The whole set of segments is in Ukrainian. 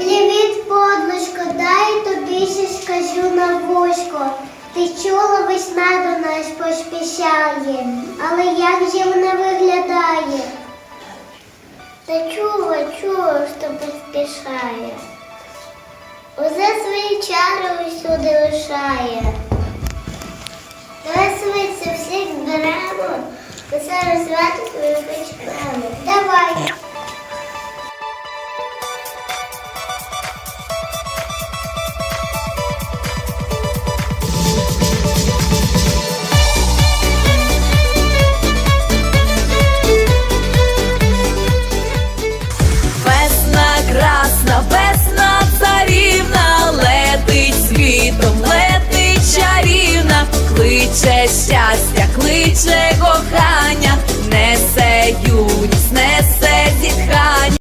Привіт, подружко, дай тобі ще скажу на вузько. Ти чула, весна до нас поспішає, але як же вона виглядає? Та чула, чула, що поспішає. Усе свої чари усюди лишає. Давай швидше всіх зберемо, усе розвати свою почнемо. Давай. Кличе щастя, кличе кохання, несе юність, несе зітхання.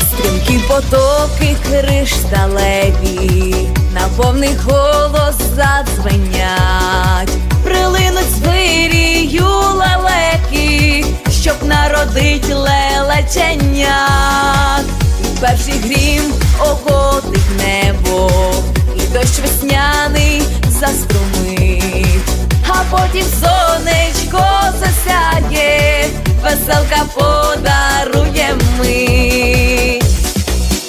Стрімкі потоки кришталеві, на повний голос задзвенять, прилинуть з вирію лелеки, щоб народить лелеченят. Потім сонечко засяє, веселка подарує мить.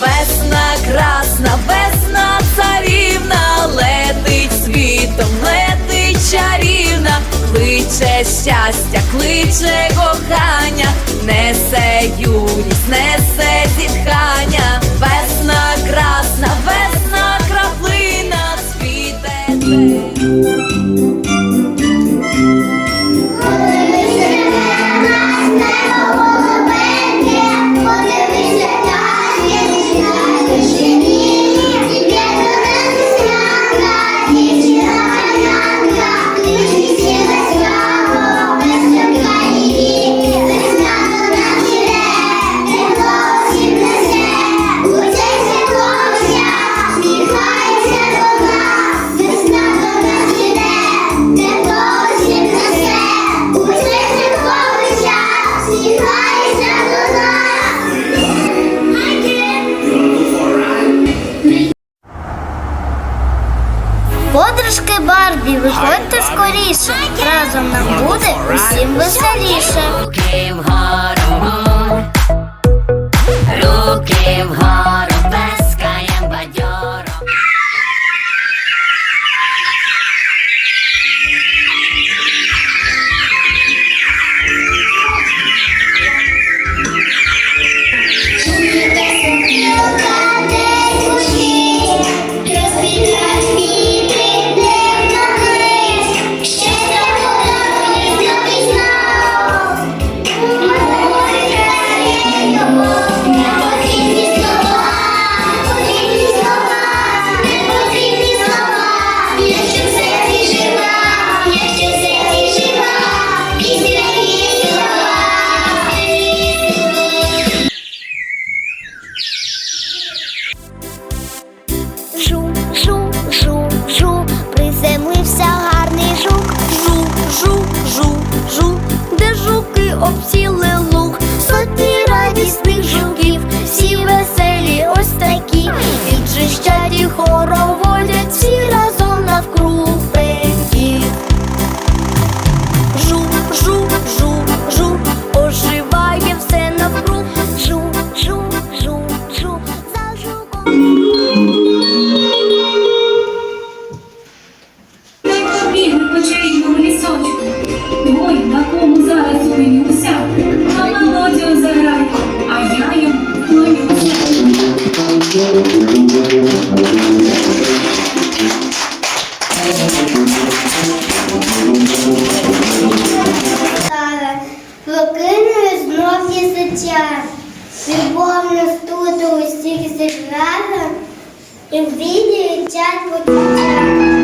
Весна красна, весна царівна, летить світом, летить чарівна, кличе щастя, кличе кохання, несе юність, Подружки Барбі, виходьте скоріше. Разом нам буде усім веселіше. Руки вгору, руки вгору, радісних жуків, всі веселі, ось такі. Віджищать і хороводять, всі разом навкруг пеньків. Жу, жу, жу, жу, оживає все навкруг. Жу, жу, жу, жу, за жуком. Двоє на кому зараз зупинюся. Язича. Любовно студу усіх зіграла, і в віді летять почуття.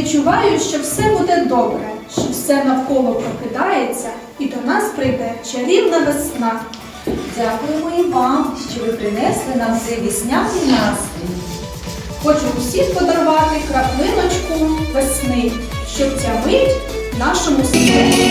відчуваю, що все буде добре, що все навколо прокидається і до нас прийде чарівна весна. Дякуємо і вам, що ви принесли нам цей весняний настрій. Хочу усім подарувати краплиночку весни, щоб ця мить нашому серці.